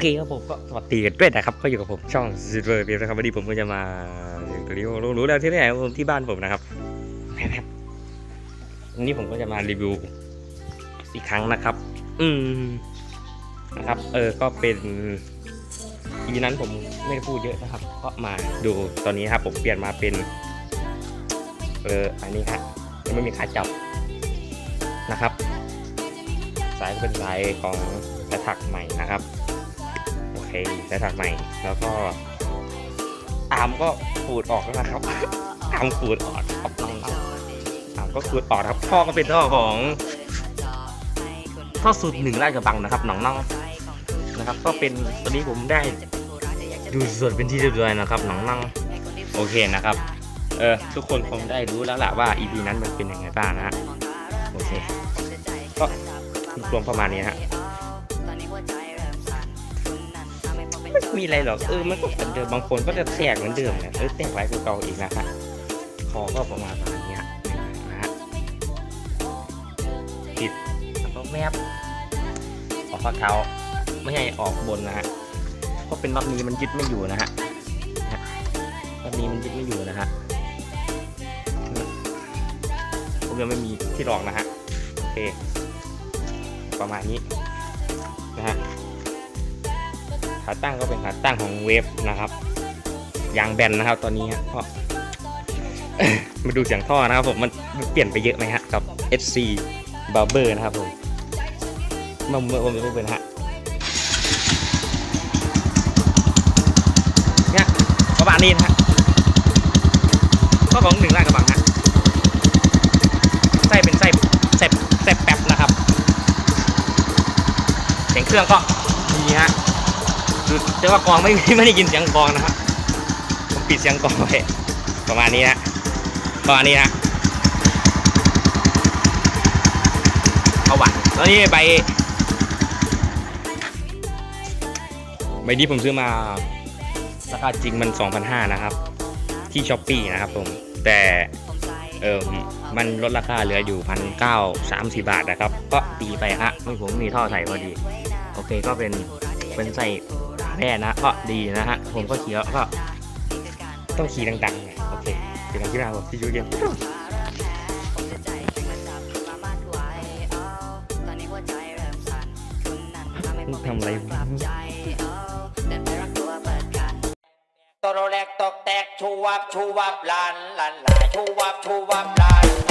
เคครับผมก็สวัสดีกันด้วยนะครับก็อยู่กับผมช่องซิลเวอร์เบียนะครับวันนี้ผมก็จะมารีวิวรู้แล้วที่ไหนผมที่บ้านผมนะครับนะครับวันนี้ผมก็จะมารีวิวอีกครั้งนะครับ อืมนะครับ เออก็เป็นทีนั้นผมไม่ได้พูดเยอะนะครับ ก็มาดูตอนนี้ครับ ผมเปลี่ยนมาเป็น เอออันนี้ฮะยังไม่มีขาจับนะครับ สายก็เป็นสายของกระถักใหม่นะครับ โอเคกระถักใหม่ แล้วก็อามก็ขูดออกแล้วนะครับอามขูดออกครับน้องๆอามก็ขูดออกครับท่อก็เป็นท่อของท่อสูตรหนึ่งไร่กระบังนะครับน้องๆนะครับ ก็เป็นตอนนี้ผมได้ดูส่วนเป็นที่เรียบร้อยนะครับน้องๆโอเคนะครับ เออทุกคนคงได้รู้แล้วแหละว่า EP นั้นมันเป็นยังไงบ้างนะฮะโอเคก็รวมประมาณนี้ฮะ มีอะไรหรอกเออมันก็เหมือนเดิมบางคนก็จะแตกเหมือนเดิมเนี่ยเออแตกไว้คือเก่าอีกนะครับคอก็ประมาณนี้นะฮะติดแล้วก็แมบออกข้อเท้าไม่ให้ออกบนนะฮะเพราะเป็นรอบนี้มันยึดไม่อยู่นะฮะนะฮะรอบนี้มันยึดไม่อยู่นะฮะผมยังไม่มีที่รองนะฮะโอเคประมาณนี้นะฮะ ขาตั้งก็เป็นขาตั้งของเวฟนะครับยางแบนนะครับตอนนี้ฮะก็มาดูเสียงท่อนะครับผมมันเปลี่ยนไปเยอะไหมฮะกับ SC Barber นะครับผมมื่อเมื่อผมจะไม่เป็นฮะเนี่ยประมาณนี้นะฮะก็ของหนึ่งไร่กระบังฮะไส้เป็นไส้ไส้ไส้แป๊บนะครับ เสียงเครื่องก็มีฮะ คือแต่ว่ากองไม่ไม่ได้ยินเสียงกองนะครับผมปิดเสียงกองไว้ประมาณนี้นะประมาณนี้นะเอาหวังแล้วนี่ใบใบนี้ผมซื้อมาราคาจริงมัน 2,500 นะครับ ที่ช้อปปี้นะครับผมแต่เออมันลดราคาเหลืออยู่พันเก้าสามสิบาทนะครับ ก็ตีไปฮะไม่ผมมีท่อใส่พอดี โอเคก็เป็น เป็นใส่แร่นะก็ดีนะฮะ ผมก็ขี่แล้วก็ต้องขี่ดังๆ โอเค เดี๋ยวเราที่เราบอกที่ยูเย็นทำอะไรวะตโรแรกตกแตกชูวับชูวับลานลานลาชูวับชูวับลาน